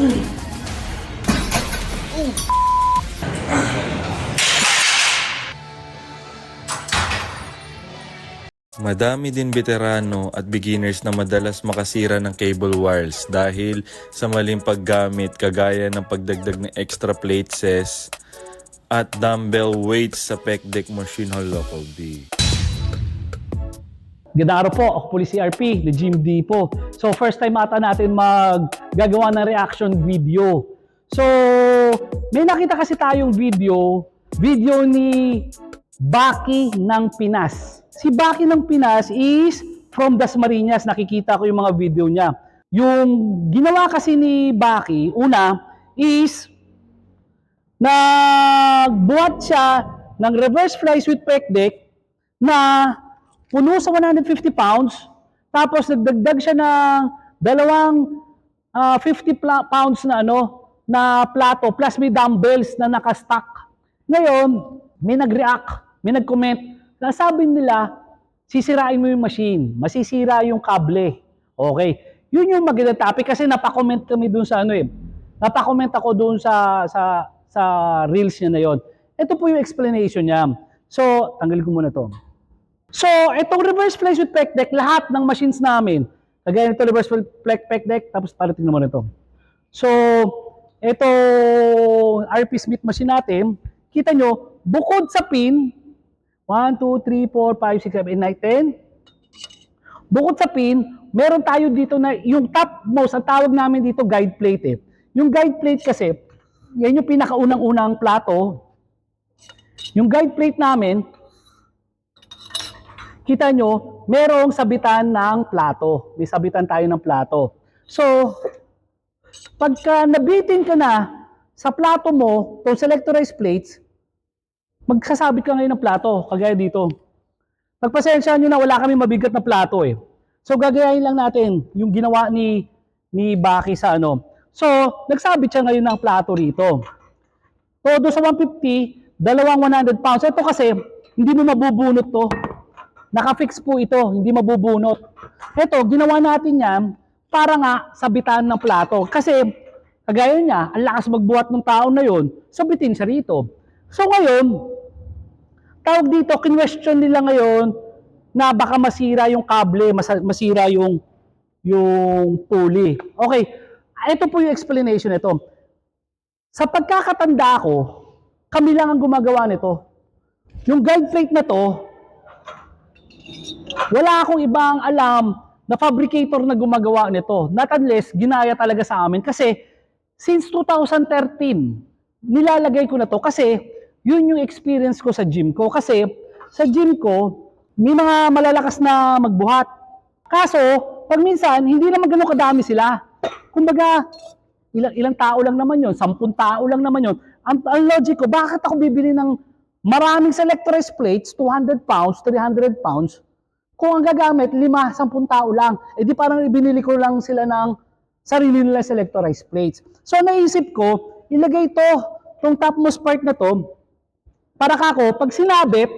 Madami din veterano at beginners na madalas makasira ng cable wires dahil sa maling paggamit kagaya ng pagdagdag ng extra plates at dumbbell weights sa pec deck machine hall local B. Araw po, ako po si CRP, the Jim D po. So first time ata natin maggagawa ng reaction video. So may nakita kasi tayong video, video ni Baki ng Pinas. Si Baki ng Pinas is from Dasmariñas, nakikita ko yung mga video niya. Yung ginawa kasi ni Baki, una is nagbuhat siya ng reverse fly sweep pec deck na puno sa 150 pounds, tapos nagdagdag siya ng dalawang ah, 50 pla- pounds na ano, na plato, plus may dumbbells na nakastack. Ngayon, may nag-react, may nag-comment, na sabi nila, sisirain mo yung machine, masisira yung kable. Okay. Yun yung magandang topic kasi napakomment kami dun sa ano eh. Napakomment ako dun sa sa sa reels niya na yon. Ito po yung explanation niya. So, tanggalin ko muna to. So, itong reverse flex with pec deck, lahat ng machines namin, kagaya nito reverse flex pec deck, tapos palitin naman ito. So, ito RP Smith machine natin, kita nyo, bukod sa pin, 1, 2, 3, 4, 5, 6, 7, 8, 9, 10, bukod sa pin, meron tayo dito na, yung topmost, ang tawag namin dito guide plate eh. Yung guide plate kasi, yan yung pinakaunang-unang plato. Yung guide plate namin, kita nyo, merong sabitan ng plato. May sabitan tayo ng plato. So, pagka nabitin ka na sa plato mo, itong selectorized plates, magsasabit ka ngayon ng plato, kagaya dito. Pagpasensya nyo na wala kami mabigat na plato eh. So, gagayahin lang natin yung ginawa ni ni Baki sa ano. So, nagsabit siya ngayon ng plato rito. Todo sa 150, dalawang 100 pounds. Ito kasi, hindi mo mabubunot to. Nakafix po ito, hindi mabubunot. Ito, ginawa natin yan para nga sabitan ng plato. Kasi, kagaya niya, ang lakas magbuhat ng tao na yon, sabitin siya rito. So ngayon, tawag dito, kinwestiyon nila ngayon na baka masira yung kable, masira yung yung pulley. Okay, ito po yung explanation nito. Sa pagkakatanda ko, kami lang ang gumagawa nito. Yung guide plate na to, wala akong ibang alam na fabricator na gumagawa nito. Not unless, ginaya talaga sa amin. Kasi, since 2013, nilalagay ko na to kasi yun yung experience ko sa gym ko. Kasi, sa gym ko, may mga malalakas na magbuhat. Kaso, pag minsan, hindi naman ganun kadami sila. Kumbaga, ilang, ilang tao lang naman yon, sampung tao lang naman yon. Ang, ang logic ko, bakit ako bibili ng maraming selectorized plates, 200 pounds, 300 pounds, kung ang gagamit, lima, sampung tao lang. Eh di parang ibinili ko lang sila ng sarili nila selectorized plates. So naisip ko, ilagay to, tong topmost part na to, para kako, pag sinabit,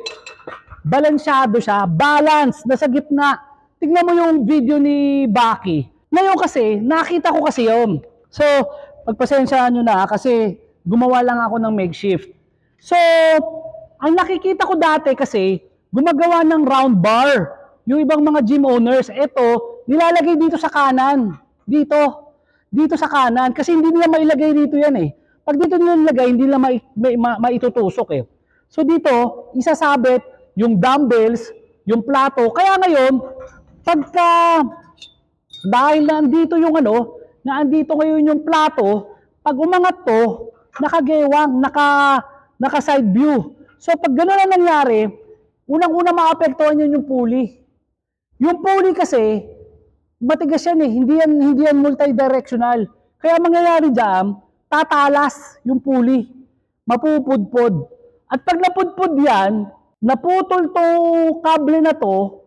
balansyado siya, balance, nasa gitna. Tignan mo yung video ni Baki. Ngayon kasi, nakita ko kasi yun. So, pagpasensyaan nyo na kasi gumawa lang ako ng makeshift. So, ang nakikita ko dati kasi, gumagawa ng round bar. Yung ibang mga gym owners, eto, nilalagay dito sa kanan. Dito. Dito sa kanan. Kasi hindi nila mailagay dito yan eh. Pag dito nila nilagay, hindi nila mai, mai, ma, maitutusok eh. So dito, isasabit yung dumbbells, yung plato. Kaya ngayon, pagka dahil nandito yung ano, na andito ngayon yung plato, pag umangat to, nakagewang, naka, naka side view. So pag gano'n ang nangyari, unang-una maapektuhan yun yung pulley. Yung pulley kasi, matigas yan eh, hindi yan, hindi yan multidirectional. Kaya mangyayari dyan, tatalas yung pulley. Mapupudpod. At pag napudpod yan, naputol to kable na to,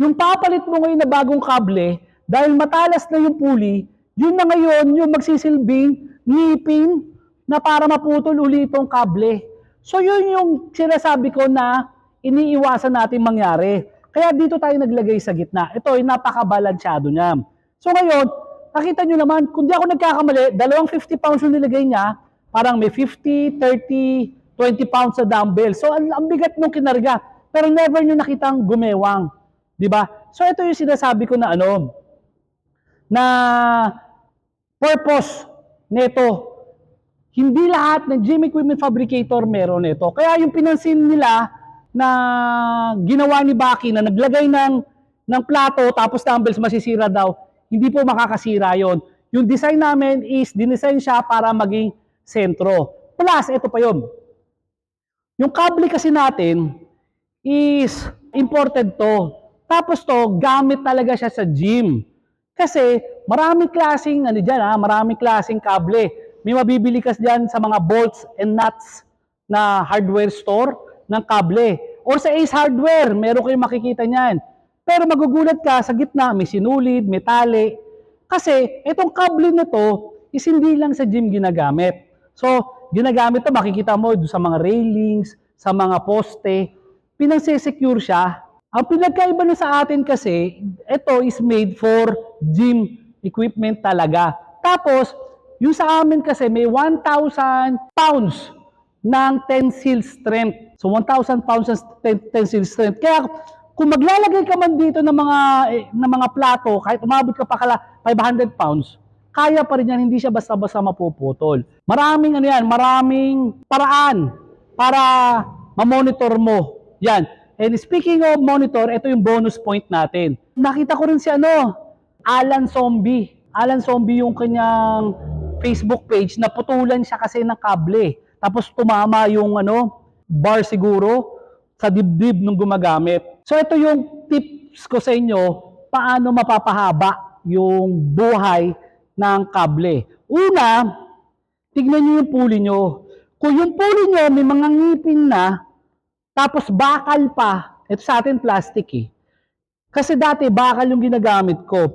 yung papalit mo ngayon na bagong kable, dahil matalas na yung pulley, yun na ngayon yung magsisilbing ngipin na para maputol uli itong kable. So yun yung sinasabi ko na iniiwasan natin mangyari. Kaya dito tayo naglagay sa gitna. Ito ay napakabalansyado niya. So ngayon, nakita nyo naman, kung di ako nagkakamali, dalawang 50 pounds yung nilagay niya, parang may 50, 30, 20 pounds sa dumbbell. So, ang, ang bigat nung kinarga. Pero never nyo nakitang gumewang. Di ba? So, ito yung sinasabi ko na ano, na purpose nito. Hindi lahat ng gym equipment fabricator meron nito. Kaya yung pinansin nila na ginawa ni Baki na naglagay ng ng plato tapos dumbbells masisira daw, hindi po makakasira yon. Yung design namin is dinesign siya para maging sentro. Plus, ito pa yon. Yung kable kasi natin is imported to. Tapos to, gamit talaga siya sa gym. Kasi maraming klaseng, ano dyan ha, maraming klaseng kable. May mabibili ka dyan sa mga bolts and nuts na hardware store ng kable. Or sa Ace Hardware, meron kayong makikita niyan. Pero magugulat ka, sa gitna may sinulid, may tali. Kasi itong kable na to is hindi lang sa gym ginagamit. So, ginagamit to, makikita mo sa mga railings, sa mga poste. Pinagsesecure siya. Ang pinagkaiba na sa atin kasi, ito is made for gym equipment talaga. Tapos, yung sa amin kasi may 1,000 pounds ng tensile strength. So 1,000 pounds ng ten- tensile strength. Kaya kung maglalagay ka man dito ng mga eh, ng mga plato, kahit umabot ka pa kala 500 pounds, kaya pa rin yan, hindi siya basta-basta mapuputol. Maraming ano yan, maraming paraan para ma-monitor mo. Yan. And speaking of monitor, ito yung bonus point natin. Nakita ko rin si ano, Alan Zombie. Alan Zombie yung kanyang Facebook page na putulan siya kasi ng kable. Tapos tumama yung ano, bar siguro sa dibdib nung gumagamit. So ito yung tips ko sa inyo paano mapapahaba yung buhay ng kable. Una, tignan nyo yung pulley nyo. Kung yung pulley nyo may mga ngipin na, tapos bakal pa, ito sa atin plastic eh. Kasi dati bakal yung ginagamit ko.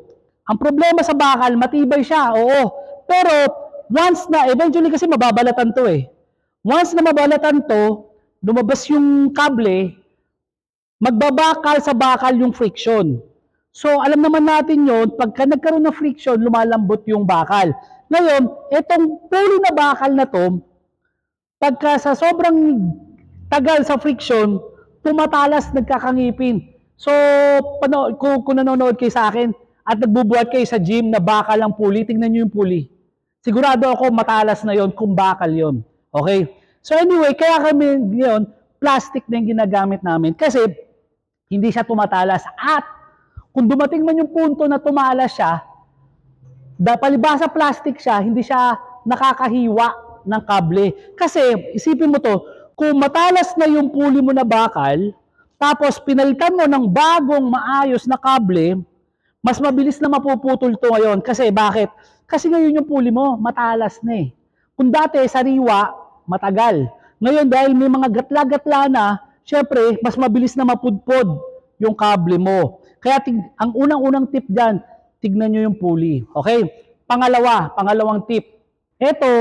Ang problema sa bakal, matibay siya, oo. Pero once na, eventually kasi mababalatan to eh. Once na mabalatan to, lumabas yung kable, magbabakal sa bakal yung friction. So, alam naman natin yon pagka nagkaroon ng friction, lumalambot yung bakal. Ngayon, itong pulley na bakal na to, pagka sa sobrang tagal sa friction, tumatalas, nagkakangipin. So, pano, kung, kung nanonood kayo sa akin at nagbubuhat kayo sa gym na bakal ang pulley, tingnan nyo yung pulley. Sigurado ako matalas na yon kung bakal yon. Okay? So anyway, kaya kami ngayon, plastic na yung ginagamit namin kasi hindi siya tumatalas. At kung dumating man yung punto na tumalas siya, palibasa plastic siya, hindi siya nakakahiwa ng kable. Kasi, isipin mo to, kung matalas na yung pulley mo na bakal, tapos pinalitan mo ng bagong maayos na kable, mas mabilis na mapuputol to ngayon. Kasi bakit? Kasi ngayon yung pulley mo, matalas na eh. Kung dati, sariwa, matagal. Ngayon, dahil may mga gatla-gatla na, syempre, mas mabilis na mapudpod yung kable mo. Kaya ang unang-unang tip dyan, tignan nyo yung pulley. Okay? Pangalawa, pangalawang tip. Ito,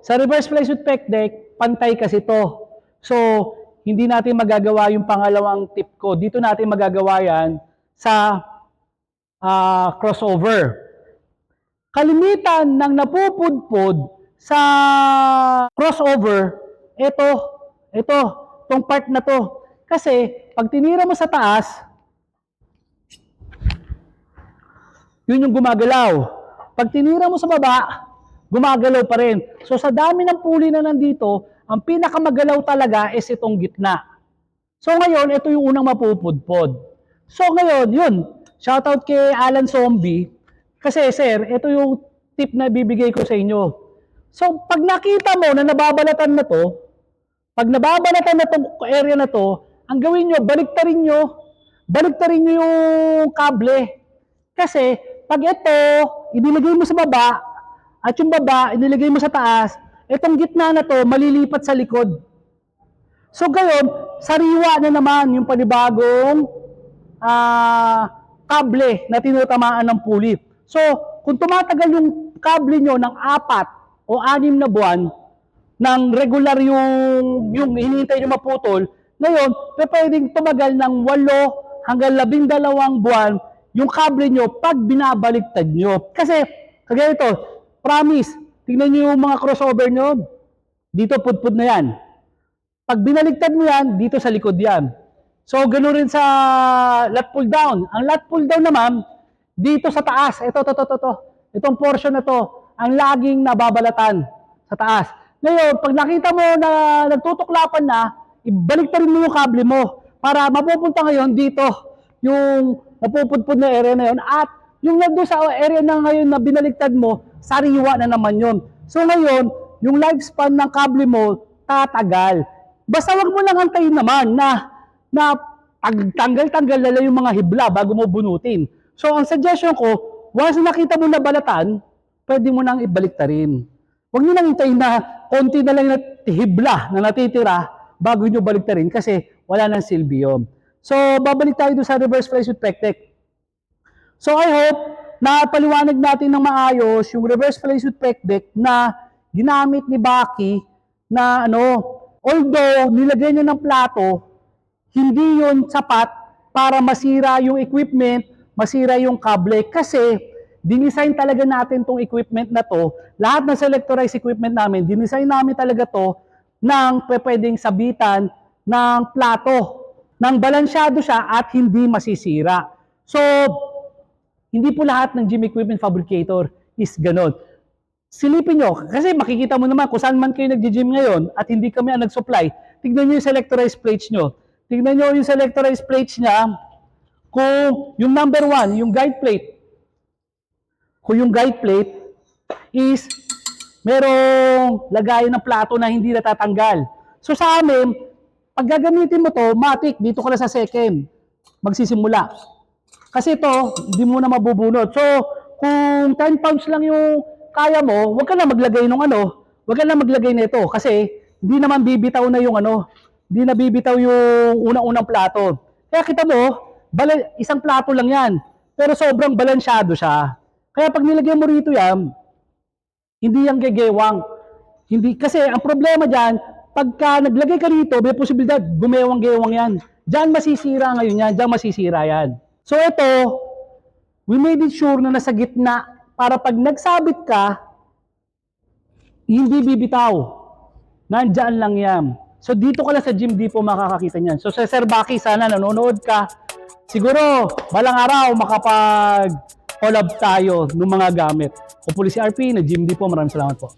sa reverse flex with pec deck, pantay kasi to. So, hindi natin magagawa yung pangalawang tip ko. Dito natin magagawa yan sa ah, crossover. Kalimitan ng napupudpod sa crossover, ito, ito, tong part na to. Kasi, pag tinira mo sa taas, yun yung gumagalaw. Pag tinira mo sa baba, gumagalaw pa rin. So sa dami ng pulley na nandito, ang pinakamagalaw talaga is itong gitna. So ngayon, ito yung unang mapupudpod. So ngayon, yun. Shoutout kay Alan Zombie. Kasi sir, ito yung tip na bibigay ko sa inyo. So pag nakita mo na nababalatan na to, pag nababalatan na tong area na to, ang gawin nyo, baliktarin nyo, baliktarin nyo yung kable. Kasi, pag ito, inilagay mo sa baba, at yung baba, inilagay mo sa taas, itong gitna na to, malilipat sa likod. So, gayon, sariwa na naman yung panibagong ah, kable na tinutamaan ng pulley. So, kung tumatagal yung kable nyo ng apat o anim na buwan, ng regular yung yung hinihintay nyo maputol, ngayon, pwedeng tumagal ng 8 hanggang 12 buwan yung kable nyo pag binabaliktad nyo. Kasi Kagaya ito, promise, tingnan nyo yung mga crossover nyo. Dito, pudpud na yan. Pag binaligtad mo yan, dito sa likod yan. So, ganoon rin sa lat pull down. Ang lat pull down naman, dito sa taas. Ito, ito, ito, ito. Itong portion na to, ang laging nababalatan sa taas. Ngayon, pag nakita mo na nagtutuklapan na, ibalik rin mo yung kable mo para mapupunta ngayon dito yung napupudpud na area na yun at yung nandun sa area na ngayon na binaligtad mo, sariwa na naman yun. So ngayon, yung lifespan ng kable mo tatagal. Basta wag mo lang antayin naman na na tanggal-tanggal na lang yung mga hibla bago mo bunutin. So ang suggestion ko, once nakita mo na balatan, pwede mo nang ibalik ta rin. Huwag nyo nang hintayin na konti na lang na hibla na natitira bago nyo balik ta rin kasi wala nang silbi yun. So, babalik tayo doon sa reverse flash with pectec. So, I hope na paliwanag natin ng maayos yung reverse flash with pectec na ginamit ni Baki na ano, although nilagay niya ng plato, hindi yun sapat para masira yung equipment, masira yung kable kasi dinisign talaga natin tong equipment na to, lahat ng selectorized equipment namin, dinisign namin talaga to ng pwedeng sabitan ng plato, ng balansyado siya at hindi masisira. So, hindi po lahat ng gym equipment fabricator is ganon. Silipin nyo, kasi makikita mo naman kung saan man kayo nag-gym ngayon at hindi kami ang nag-supply, tignan nyo yung selectorized plates nyo. Tignan nyo yung selectorized plates niya, kung yung number one, yung guide plate, kung yung guide plate is merong lagayan ng plato na hindi natatanggal. So sa amin, pag gagamitin mo to, matik, dito ka na sa second, magsisimula. Kasi ito, hindi mo na mabubunot. So, kung 10 pounds lang yung kaya mo, huwag ka na maglagay ng ano, huwag ka na maglagay nito kasi hindi naman bibitaw na yung ano, hindi na bibitaw yung unang-unang plato. Kaya kita mo, isang plato lang yan. Pero sobrang balansyado siya. Kaya pag nilagyan mo rito yan, hindi yan gegewang. Hindi, kasi ang problema dyan, pagka naglagay ka rito, may posibilidad, gumewang-gewang yan. Diyan masisira ngayon yan, diyan masisira yan. So ito, we made it sure na nasa gitna para pag nagsabit ka, hindi bibitaw. Nandyan lang yan. So dito ka lang sa Gym Depot makakakita niyan. So sa Sir Baki, sana nanonood ka. Siguro, balang araw makapag collab tayo ng mga gamit. Po si RP na Gym Depot. Maraming salamat po.